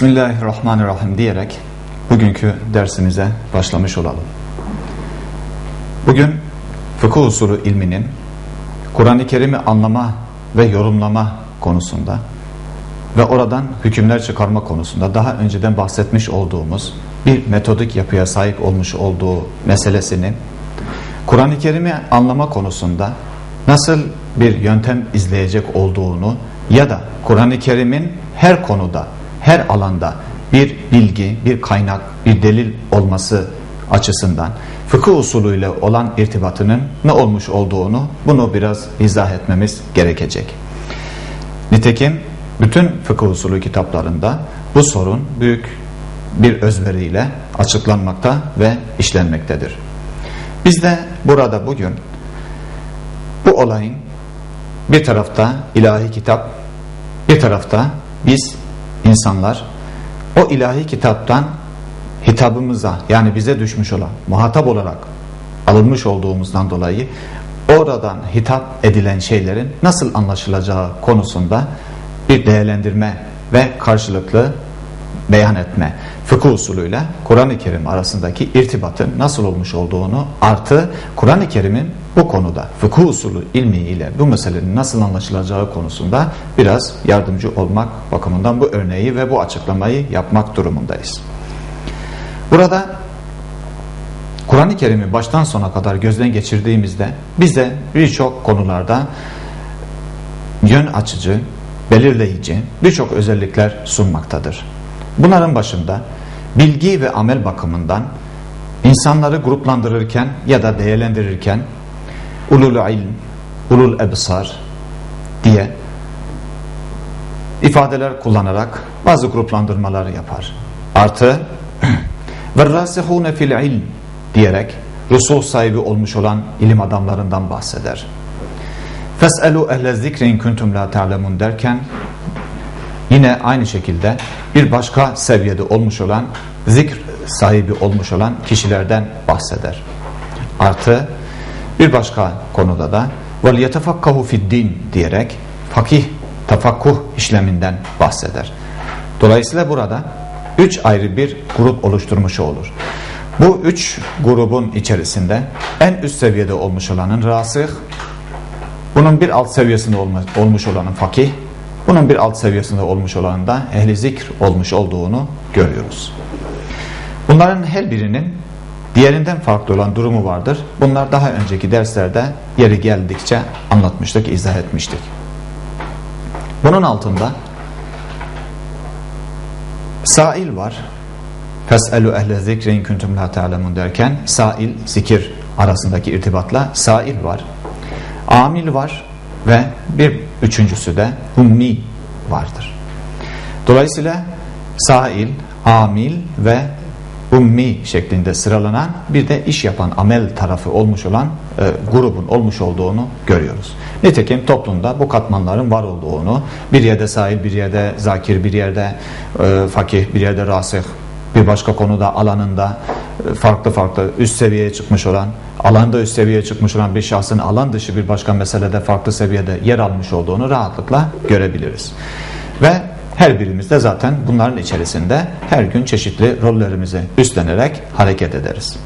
Bismillahirrahmanirrahim diyerek bugünkü dersimize başlamış olalım. Bugün fıkıh usulü ilminin Kur'an-ı Kerim'i anlama ve yorumlama konusunda ve oradan hükümler çıkarma konusunda daha önceden bahsetmiş olduğumuz bir metodik yapıya sahip olmuş olduğu meselesini Kur'an-ı Kerim'i anlama konusunda nasıl bir yöntem izleyecek olduğunu ya da Kur'an-ı Kerim'in her konuda, her alanda bir bilgi, bir kaynak, bir delil olması açısından fıkıh usulüyle olan irtibatının ne olmuş olduğunu bunu biraz izah etmemiz gerekecek. Nitekim bütün fıkıh usulü kitaplarında bu sorun büyük bir özveriyle açıklanmakta ve işlenmektedir. Biz de burada bugün bu olayın bir tarafta ilahi kitap, bir tarafta biz insanlar o ilahi kitaptan hitabımıza yani bize düşmüş olan muhatap olarak alınmış olduğumuzdan dolayı oradan hitap edilen şeylerin nasıl anlaşılacağı konusunda bir değerlendirme ve karşılıklı beyan etme fıkıh usulüyle Kur'an-ı Kerim arasındaki irtibatın nasıl olmuş olduğunu artı Kur'an-ı Kerim'in bu konuda fıkıh usulü ilmi ile bu meselenin nasıl anlaşılacağı konusunda biraz yardımcı olmak bakımından bu örneği ve bu açıklamayı yapmak durumundayız. Burada Kur'an-ı Kerim'i baştan sona kadar gözden geçirdiğimizde bize birçok konularda yön açıcı, belirleyici birçok özellikler sunmaktadır. Bunların başında bilgi ve amel bakımından insanları gruplandırırken ya da değerlendirirken ulul ilm, ulul ebsar diye ifadeler kullanarak bazı gruplandırmalar yapar. Artı ve rasihune fil ilm diyerek rusul sahibi olmuş olan ilim adamlarından bahseder. Fes'elu ehle zikrin kuntum la ta'lemun derken yine aynı şekilde bir başka seviyede olmuş olan zikr sahibi olmuş olan kişilerden bahseder. Artı bir başka konuda da yetefakkahu fid din diyerek fakih tafakkuh işleminden bahseder. Dolayısıyla burada üç ayrı bir grup oluşturmuş olur. Bu üç grubun içerisinde en üst seviyede olmuş olanın rasih, bunun bir alt seviyesinde olmuş olanın fakih, bunun bir alt seviyesinde olmuş olanın da ehli zikr olmuş olduğunu görüyoruz. Bunların her birinin diğerinden farklı olan durumu vardır. Bunlar daha önceki derslerde yeri geldikçe anlatmıştık, izah etmiştik. Bunun altında sail var. Fes'elu ehle zikrin kuntum la ta'lemun derken sail, zikir arasındaki irtibatla sail var. Amil var ve bir üçüncüsü de ummi vardır. Dolayısıyla sail, amil ve ummi şeklinde sıralanan bir de iş yapan amel tarafı olmuş olan e, grubun olmuş olduğunu görüyoruz. Nitekim toplumda bu katmanların var olduğunu bir yerde sahil, bir yerde zakir, bir yerde e, fakih, bir yerde rasih, bir başka konuda alanında farklı farklı üst seviyeye çıkmış olan alanda üst seviyeye çıkmış olan bir şahsın alan dışı bir başka meselede farklı seviyede yer almış olduğunu rahatlıkla görebiliriz. Ve her birimiz de zaten bunların içerisinde her gün çeşitli rollerimizi üstlenerek hareket ederiz.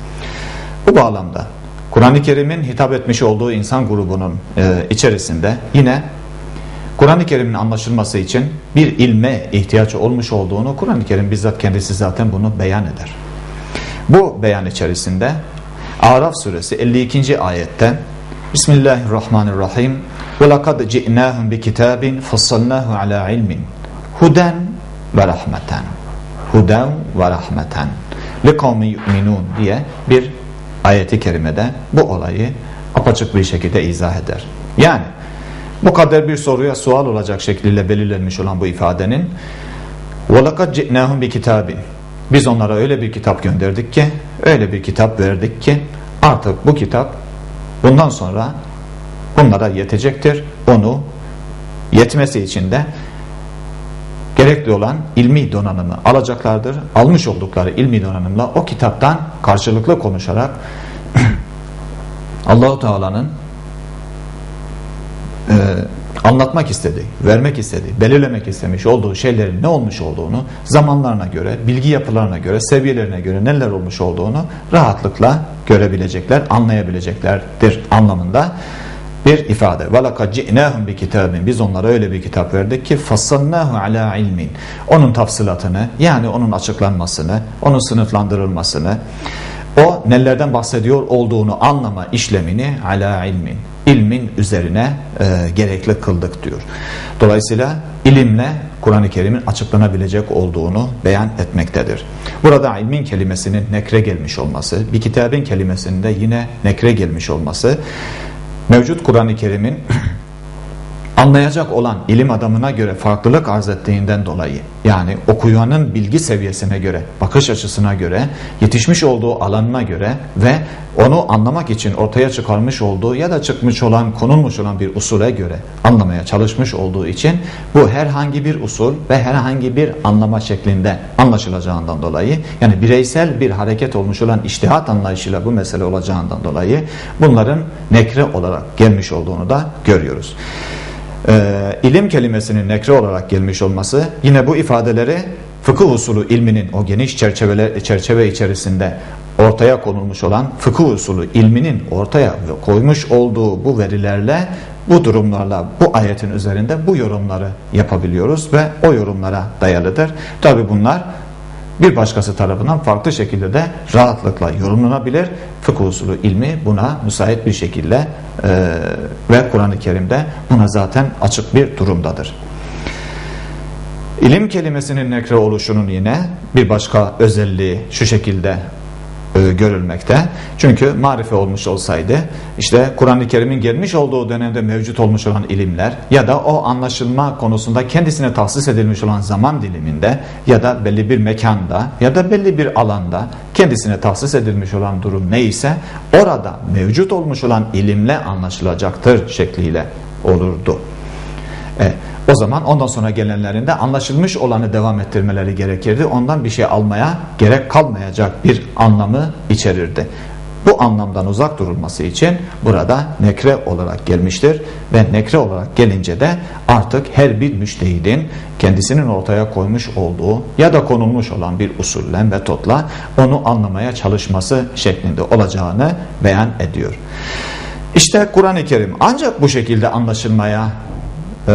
Bu bağlamda Kur'an-ı Kerim'in hitap etmiş olduğu insan grubunun e, içerisinde yine Kur'an-ı Kerim'in anlaşılması için bir ilme ihtiyaç olmuş olduğunu Kur'an-ı Kerim bizzat kendisi zaten bunu beyan eder. Bu beyan içerisinde Araf suresi 52. ayette Bismillahirrahmanirrahim وَلَقَدْ جِئْنَاهُمْ بِكِتَابٍ فَصَّلْنَاهُ عَلَى عِلْمٍ huden ve rahmeten huden ve rahmeten li kavmi yu'minun diye bir ayeti kerimede bu olayı apaçık bir şekilde izah eder. Yani bu kadar bir soruya sual olacak şekilde belirlenmiş olan bu ifadenin وَلَقَدْ جِئْنَاهُمْ بِكِتَابٍ biz onlara öyle bir kitap gönderdik ki, öyle bir kitap verdik ki artık bu kitap bundan sonra bunlara yetecektir. Onu yetmesi için de gerekli olan ilmi donanımı alacaklardır. Almış oldukları ilmi donanımla o kitaptan karşılıklı konuşarak Allahu Teala'nın e, anlatmak istediği, vermek istediği, belirlemek istemiş olduğu şeylerin ne olmuş olduğunu zamanlarına göre, bilgi yapılarına göre, seviyelerine göre neler olmuş olduğunu rahatlıkla görebilecekler, anlayabileceklerdir anlamında bir ifade. وَلَقَدْ جِئْنَاهُمْ بِكِتَابٍ Biz onlara öyle bir kitap verdik ki فَصَّلْنَاهُ عَلَى ilmin. Onun tafsilatını yani onun açıklanmasını, onun sınıflandırılmasını, o nelerden bahsediyor olduğunu anlama işlemini ala ilmin. ilmin üzerine e, gerekli kıldık diyor. Dolayısıyla ilimle Kur'an-ı Kerim'in açıklanabilecek olduğunu beyan etmektedir. Burada ilmin kelimesinin nekre gelmiş olması, bir kitabın kelimesinde yine nekre gelmiş olması mevcut Kur'an-ı Kerim'in anlayacak olan ilim adamına göre farklılık arz ettiğinden dolayı yani okuyanın bilgi seviyesine göre, bakış açısına göre, yetişmiş olduğu alanına göre ve onu anlamak için ortaya çıkarmış olduğu ya da çıkmış olan, konulmuş olan bir usule göre anlamaya çalışmış olduğu için bu herhangi bir usul ve herhangi bir anlama şeklinde anlaşılacağından dolayı yani bireysel bir hareket olmuş olan iştihat anlayışıyla bu mesele olacağından dolayı bunların nekre olarak gelmiş olduğunu da görüyoruz e, ilim kelimesinin nekre olarak gelmiş olması yine bu ifadeleri fıkıh usulü ilminin o geniş çerçeveler, çerçeve içerisinde ortaya konulmuş olan fıkıh usulü ilminin ortaya koymuş olduğu bu verilerle bu durumlarla bu ayetin üzerinde bu yorumları yapabiliyoruz ve o yorumlara dayalıdır. Tabi bunlar bir başkası tarafından farklı şekilde de rahatlıkla yorumlanabilir. Fıkıh usulü ilmi buna müsait bir şekilde e, ve Kur'an-ı Kerim'de buna zaten açık bir durumdadır. İlim kelimesinin nekre oluşunun yine bir başka özelliği şu şekilde e, görülmekte. Çünkü marife olmuş olsaydı işte Kur'an-ı Kerim'in gelmiş olduğu dönemde mevcut olmuş olan ilimler ya da o anlaşılma konusunda kendisine tahsis edilmiş olan zaman diliminde ya da belli bir mekanda ya da belli bir alanda kendisine tahsis edilmiş olan durum neyse orada mevcut olmuş olan ilimle anlaşılacaktır şekliyle olurdu. Evet. O zaman ondan sonra gelenlerinde anlaşılmış olanı devam ettirmeleri gerekirdi. Ondan bir şey almaya gerek kalmayacak bir anlamı içerirdi. Bu anlamdan uzak durulması için burada nekre olarak gelmiştir ve nekre olarak gelince de artık her bir müştehidin kendisinin ortaya koymuş olduğu ya da konulmuş olan bir usulle metotla onu anlamaya çalışması şeklinde olacağını beyan ediyor. İşte Kur'an-ı Kerim ancak bu şekilde anlaşılmaya e,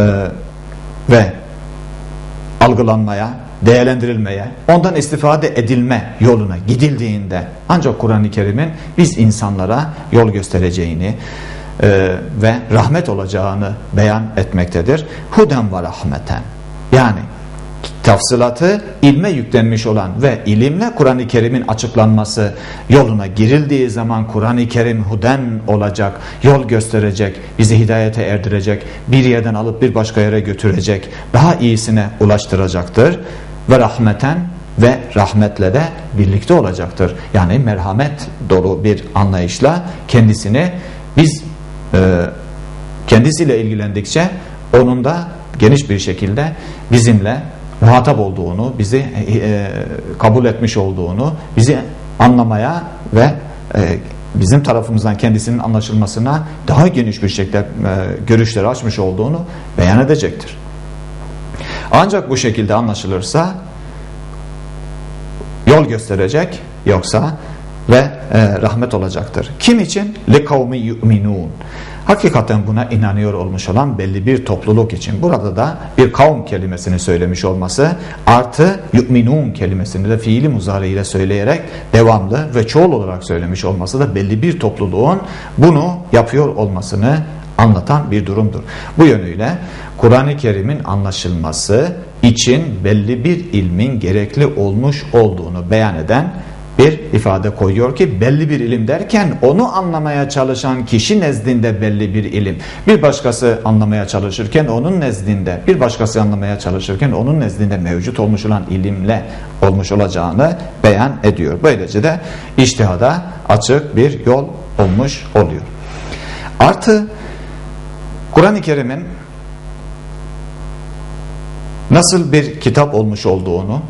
ve algılanmaya, değerlendirilmeye, ondan istifade edilme yoluna gidildiğinde ancak Kur'an-ı Kerim'in biz insanlara yol göstereceğini e, ve rahmet olacağını beyan etmektedir. Huden ve rahmeten. Yani tafsilatı ilme yüklenmiş olan ve ilimle Kur'an-ı Kerim'in açıklanması yoluna girildiği zaman Kur'an-ı Kerim huden olacak, yol gösterecek, bizi hidayete erdirecek, bir yerden alıp bir başka yere götürecek, daha iyisine ulaştıracaktır ve rahmeten ve rahmetle de birlikte olacaktır. Yani merhamet dolu bir anlayışla kendisini biz e, kendisiyle ilgilendikçe onun da geniş bir şekilde bizimle muhatap olduğunu, bizi e, e, kabul etmiş olduğunu, bizi anlamaya ve e, bizim tarafımızdan kendisinin anlaşılmasına daha geniş bir şekilde e, görüşleri açmış olduğunu beyan edecektir. Ancak bu şekilde anlaşılırsa yol gösterecek yoksa ve e, rahmet olacaktır. Kim için? لِقَوْمِ يُؤْمِنُونَ hakikaten buna inanıyor olmuş olan belli bir topluluk için. Burada da bir kavm kelimesini söylemiş olması artı yu'minun kelimesini de fiili muzari ile söyleyerek devamlı ve çoğul olarak söylemiş olması da belli bir topluluğun bunu yapıyor olmasını anlatan bir durumdur. Bu yönüyle Kur'an-ı Kerim'in anlaşılması için belli bir ilmin gerekli olmuş olduğunu beyan eden bir ifade koyuyor ki belli bir ilim derken onu anlamaya çalışan kişi nezdinde belli bir ilim. Bir başkası anlamaya çalışırken onun nezdinde, bir başkası anlamaya çalışırken onun nezdinde mevcut olmuş olan ilimle olmuş olacağını beyan ediyor. Böylece de iştihada açık bir yol olmuş oluyor. Artı Kur'an-ı Kerim'in nasıl bir kitap olmuş olduğunu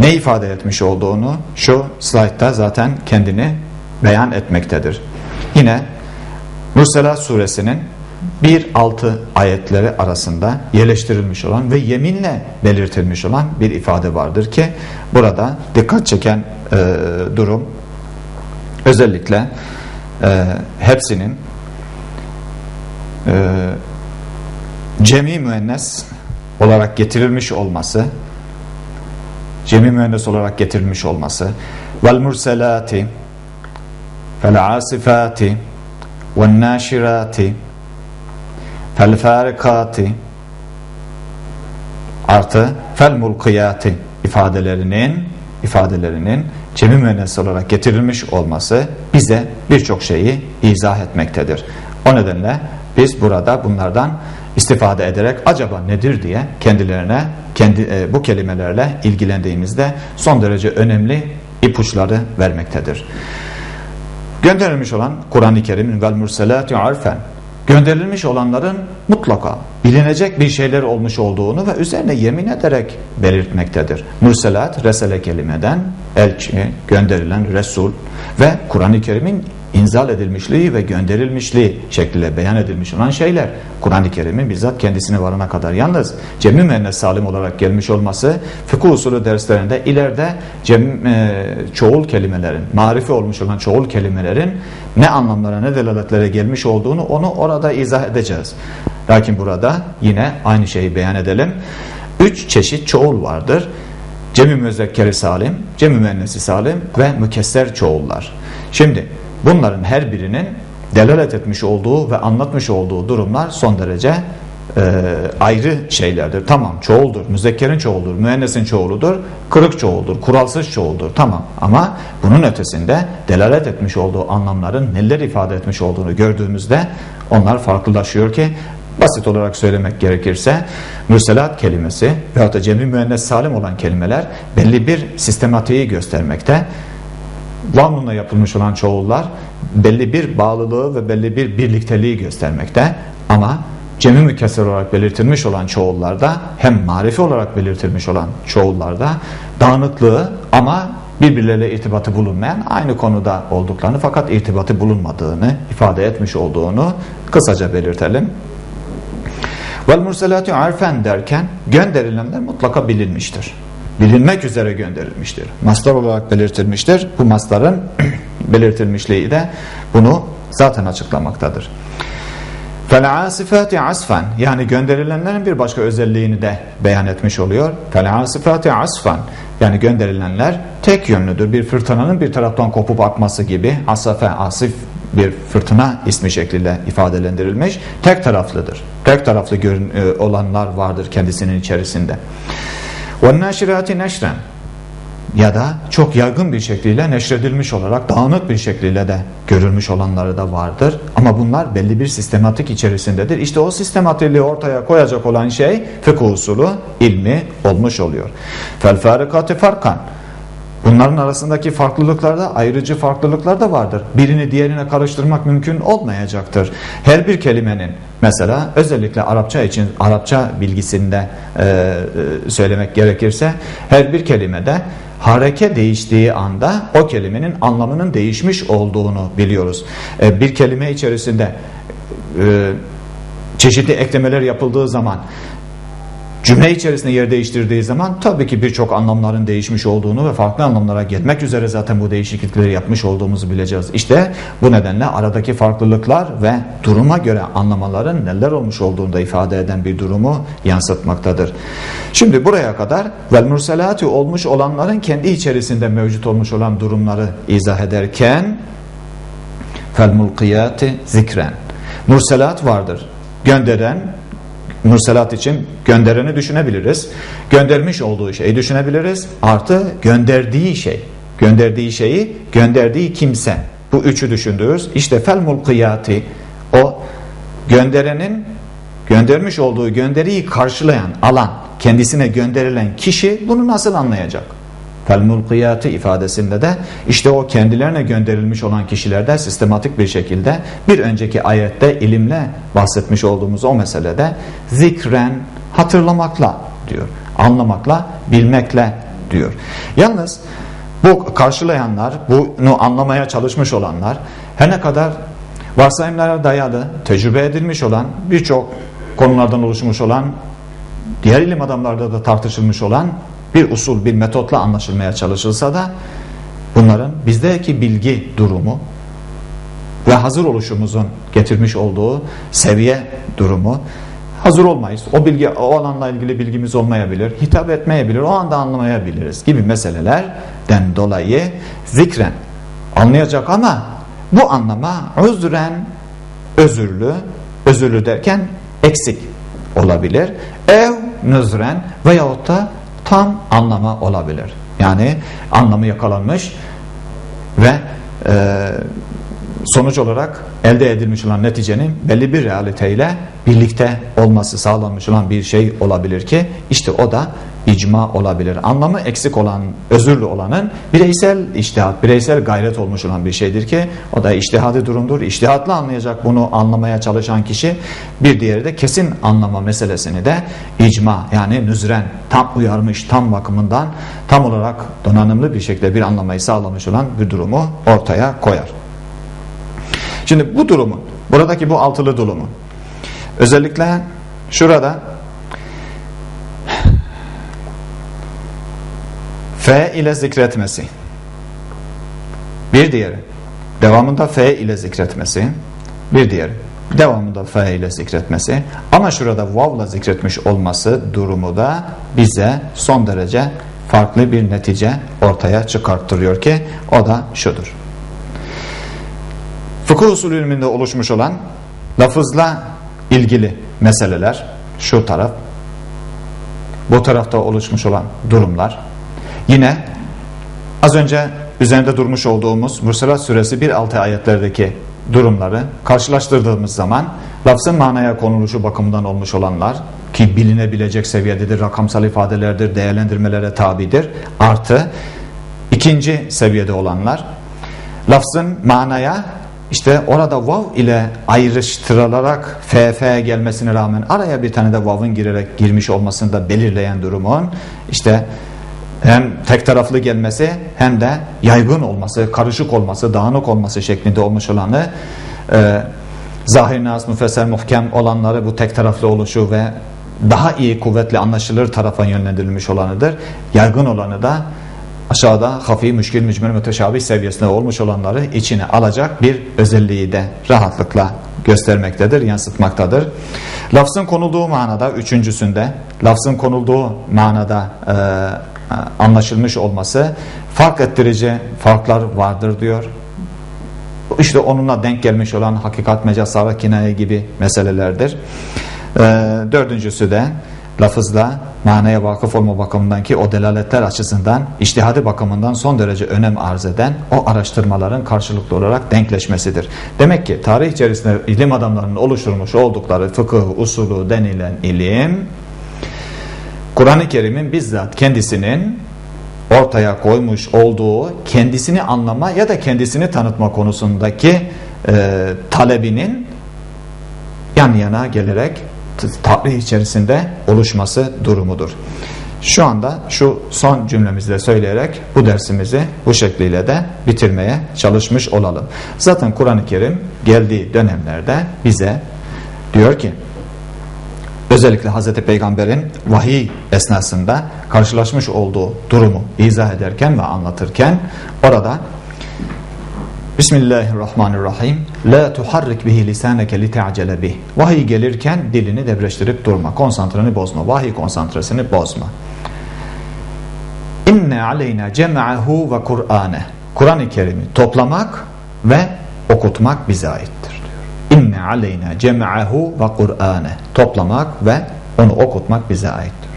ne ifade etmiş olduğunu şu slaytta zaten kendini beyan etmektedir. Yine Murselat suresinin bir altı ayetleri arasında yerleştirilmiş olan ve yeminle belirtilmiş olan bir ifade vardır ki burada dikkat çeken e, durum özellikle e, hepsinin e, cemi müennes olarak getirilmiş olması cemi müennes olarak getirilmiş olması vel murselati fel asifati vel naşirati fel farikati artı fel mulkiyati ifadelerinin ifadelerinin cemi müennes olarak getirilmiş olması bize birçok şeyi izah etmektedir. O nedenle biz burada bunlardan istifade ederek acaba nedir diye kendilerine kendi e, bu kelimelerle ilgilendiğimizde son derece önemli ipuçları vermektedir. Gönderilmiş olan Kur'an-ı Kerim'in vel murselati arfen gönderilmiş olanların mutlaka bilinecek bir şeyler olmuş olduğunu ve üzerine yemin ederek belirtmektedir. Murselat, resele kelimeden elçi, gönderilen Resul ve Kur'an-ı Kerim'in inzal edilmişliği ve gönderilmişliği şekliyle beyan edilmiş olan şeyler Kur'an-ı Kerim'in bizzat kendisine varana kadar yalnız cem'i müennes salim olarak gelmiş olması fıkıh usulü derslerinde ileride cem, e, çoğul kelimelerin marifi olmuş olan çoğul kelimelerin ne anlamlara ne delaletlere gelmiş olduğunu onu orada izah edeceğiz. Lakin burada yine aynı şeyi beyan edelim. Üç çeşit çoğul vardır. Cem-i müzekkeri salim, cem-i salim ve mükesser çoğullar. Şimdi Bunların her birinin delalet etmiş olduğu ve anlatmış olduğu durumlar son derece e, ayrı şeylerdir. Tamam çoğuldur, müzekkerin çoğuldur, müennesin çoğuludur, kırık çoğuldur, kuralsız çoğuldur. Tamam ama bunun ötesinde delalet etmiş olduğu anlamların neler ifade etmiş olduğunu gördüğümüzde onlar farklılaşıyor ki basit olarak söylemek gerekirse mürselat kelimesi veyahut da cemi müennes salim olan kelimeler belli bir sistematiği göstermekte Vanun'la yapılmış olan çoğullar belli bir bağlılığı ve belli bir birlikteliği göstermekte ama cemi mükesser olarak belirtilmiş olan çoğullarda hem marifi olarak belirtilmiş olan çoğullarda dağınıklığı ama birbirleriyle irtibatı bulunmayan aynı konuda olduklarını fakat irtibatı bulunmadığını ifade etmiş olduğunu kısaca belirtelim. Vel murselati arfen derken gönderilenler mutlaka bilinmiştir bilinmek üzere gönderilmiştir. Mastar olarak belirtilmiştir. Bu mastarın belirtilmişliği de bunu zaten açıklamaktadır. فَالْعَاسِفَاتِ asfan yani gönderilenlerin bir başka özelliğini de beyan etmiş oluyor. فَالْعَاسِفَاتِ asfan yani gönderilenler tek yönlüdür. Bir fırtınanın bir taraftan kopup akması gibi asafe, asif bir fırtına ismi şekliyle ifadelendirilmiş. Tek taraflıdır. Tek taraflı e, olanlar vardır kendisinin içerisinde. وَالنَّاشِرَاتِ neşren ya da çok yaygın bir şekliyle neşredilmiş olarak dağınık bir şekliyle de görülmüş olanları da vardır. Ama bunlar belli bir sistematik içerisindedir. İşte o sistematikliği ortaya koyacak olan şey fıkıh usulü ilmi olmuş oluyor. فَالْفَارِقَاتِ farkan Bunların arasındaki farklılıklarda ayrıcı farklılıklar da vardır. Birini diğerine karıştırmak mümkün olmayacaktır. Her bir kelimenin mesela özellikle Arapça için Arapça bilgisinde e, e, söylemek gerekirse her bir kelimede hareke değiştiği anda o kelimenin anlamının değişmiş olduğunu biliyoruz. E, bir kelime içerisinde e, çeşitli eklemeler yapıldığı zaman cümle içerisinde yer değiştirdiği zaman tabii ki birçok anlamların değişmiş olduğunu ve farklı anlamlara gelmek üzere zaten bu değişiklikleri yapmış olduğumuzu bileceğiz. İşte bu nedenle aradaki farklılıklar ve duruma göre anlamaların neler olmuş olduğunu da ifade eden bir durumu yansıtmaktadır. Şimdi buraya kadar vel murselati olmuş olanların kendi içerisinde mevcut olmuş olan durumları izah ederken fel mulkiyati zikren murselat vardır. Gönderen murselat için göndereni düşünebiliriz. Göndermiş olduğu şeyi düşünebiliriz. Artı gönderdiği şey. Gönderdiği şeyi gönderdiği kimse. Bu üçü düşündüğümüz işte fel mulkiyati o gönderenin göndermiş olduğu gönderiyi karşılayan alan kendisine gönderilen kişi bunu nasıl anlayacak? Fel mulkiyatı ifadesinde de işte o kendilerine gönderilmiş olan kişilerde sistematik bir şekilde bir önceki ayette ilimle bahsetmiş olduğumuz o meselede zikren hatırlamakla diyor. Anlamakla, bilmekle diyor. Yalnız bu karşılayanlar, bunu anlamaya çalışmış olanlar her ne kadar varsayımlara dayalı, tecrübe edilmiş olan, birçok konulardan oluşmuş olan, diğer ilim adamlarda da tartışılmış olan bir usul, bir metotla anlaşılmaya çalışılsa da bunların bizdeki bilgi durumu ve hazır oluşumuzun getirmiş olduğu seviye durumu hazır olmayız. O bilgi o alanla ilgili bilgimiz olmayabilir, hitap etmeyebilir, o anda anlamayabiliriz gibi meselelerden dolayı zikren anlayacak ama bu anlama özüren özürlü, özürlü derken eksik olabilir. Ev nüzren veyahut da tam anlama olabilir. Yani anlamı yakalanmış ve e, sonuç olarak elde edilmiş olan neticenin belli bir realiteyle birlikte olması sağlanmış olan bir şey olabilir ki işte o da icma olabilir. Anlamı eksik olan, özürlü olanın bireysel iştihat, bireysel gayret olmuş olan bir şeydir ki o da iştihadi durumdur. İştihatla anlayacak bunu anlamaya çalışan kişi bir diğeri de kesin anlama meselesini de icma yani nüzren tam uyarmış, tam bakımından tam olarak donanımlı bir şekilde bir anlamayı sağlamış olan bir durumu ortaya koyar. Şimdi bu durumu, buradaki bu altılı durumu özellikle şurada F ile zikretmesi. Bir diğeri. Devamında F ile zikretmesi. Bir diğeri. Devamında F ile zikretmesi. Ama şurada vav ile zikretmiş olması durumu da bize son derece farklı bir netice ortaya çıkarttırıyor ki o da şudur. Fıkıh usulü ilminde oluşmuş olan lafızla ilgili meseleler şu taraf bu tarafta oluşmuş olan durumlar Yine az önce üzerinde durmuş olduğumuz Mursalat suresi 1-6 ayetlerdeki durumları karşılaştırdığımız zaman lafzın manaya konuluşu bakımından olmuş olanlar ki bilinebilecek seviyededir, rakamsal ifadelerdir, değerlendirmelere tabidir. Artı ikinci seviyede olanlar lafzın manaya işte orada vav ile ayrıştırılarak ff gelmesine rağmen araya bir tane de vav'ın girerek girmiş olmasını da belirleyen durumun işte hem tek taraflı gelmesi hem de yaygın olması, karışık olması, dağınık olması şeklinde olmuş olanı e, zahir nas, müfesser, muhkem olanları bu tek taraflı oluşu ve daha iyi kuvvetli anlaşılır tarafa yönlendirilmiş olanıdır. Yaygın olanı da aşağıda hafi, müşkil, mücmel, müteşabih seviyesinde olmuş olanları içine alacak bir özelliği de rahatlıkla göstermektedir, yansıtmaktadır. Lafzın konulduğu manada üçüncüsünde, lafzın konulduğu manada e, anlaşılmış olması fark ettirici farklar vardır diyor. İşte onunla denk gelmiş olan hakikat, mecaz, sara, kinaye gibi meselelerdir. Ee, dördüncüsü de lafızla manaya vakıf olma bakımından ki o delaletler açısından iştihadi bakımından son derece önem arz eden o araştırmaların karşılıklı olarak denkleşmesidir. Demek ki tarih içerisinde ilim adamlarının oluşturmuş oldukları fıkıh usulü denilen ilim Kur'an-ı Kerim'in bizzat kendisinin ortaya koymuş olduğu kendisini anlama ya da kendisini tanıtma konusundaki e, talebinin yan yana gelerek tarih içerisinde oluşması durumudur. Şu anda şu son cümlemizle söyleyerek bu dersimizi bu şekliyle de bitirmeye çalışmış olalım. Zaten Kur'an-ı Kerim geldiği dönemlerde bize diyor ki özellikle Hazreti Peygamber'in vahiy esnasında karşılaşmış olduğu durumu izah ederken ve anlatırken orada Bismillahirrahmanirrahim La tuharrik bihi lisaneke li te'acele bih Vahiy gelirken dilini debreştirip durma. Konsantreni bozma. Vahiy konsantresini bozma. İnne aleyna cem'ahu ve Kur'ane Kur'an-ı Kerim'i toplamak ve okutmak bize aittir. İnne aleyna cem'ahu ve Kur'ane. Toplamak ve onu okutmak bize aittir.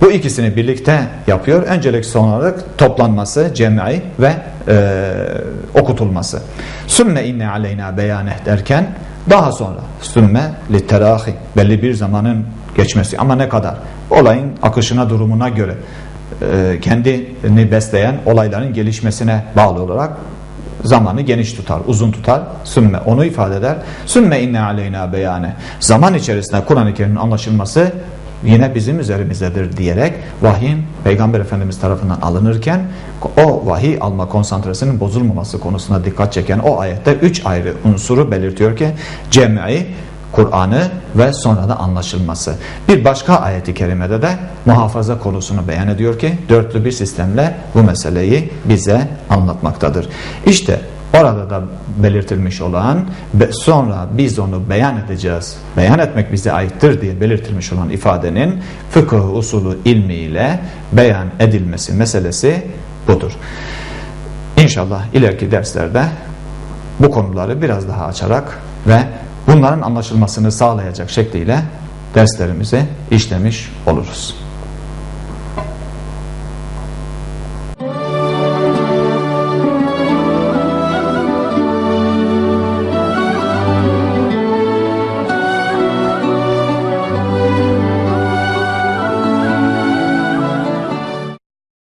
Bu ikisini birlikte yapıyor. Öncelik sonralık toplanması, cem'i ve e, okutulması. Sümme inne aleyna beyaneh derken daha sonra sümme litterahi belli bir zamanın geçmesi ama ne kadar? Olayın akışına durumuna göre e, kendini besleyen olayların gelişmesine bağlı olarak zamanı geniş tutar, uzun tutar. Sümme onu ifade eder. Sümme inne aleyna beyane. Zaman içerisinde Kur'an-ı Kerim'in anlaşılması yine bizim üzerimizdedir diyerek vahyin Peygamber Efendimiz tarafından alınırken o vahiy alma konsantrasının bozulmaması konusuna dikkat çeken o ayette üç ayrı unsuru belirtiyor ki cem'i, Kur'an'ı ve sonra da anlaşılması. Bir başka ayeti kerimede de muhafaza konusunu beyan ediyor ki dörtlü bir sistemle bu meseleyi bize anlatmaktadır. İşte orada da belirtilmiş olan ve sonra biz onu beyan edeceğiz. Beyan etmek bize aittir diye belirtilmiş olan ifadenin fıkıh usulü ilmiyle beyan edilmesi meselesi budur. İnşallah ileriki derslerde bu konuları biraz daha açarak ve bunların anlaşılmasını sağlayacak şekliyle derslerimizi işlemiş oluruz.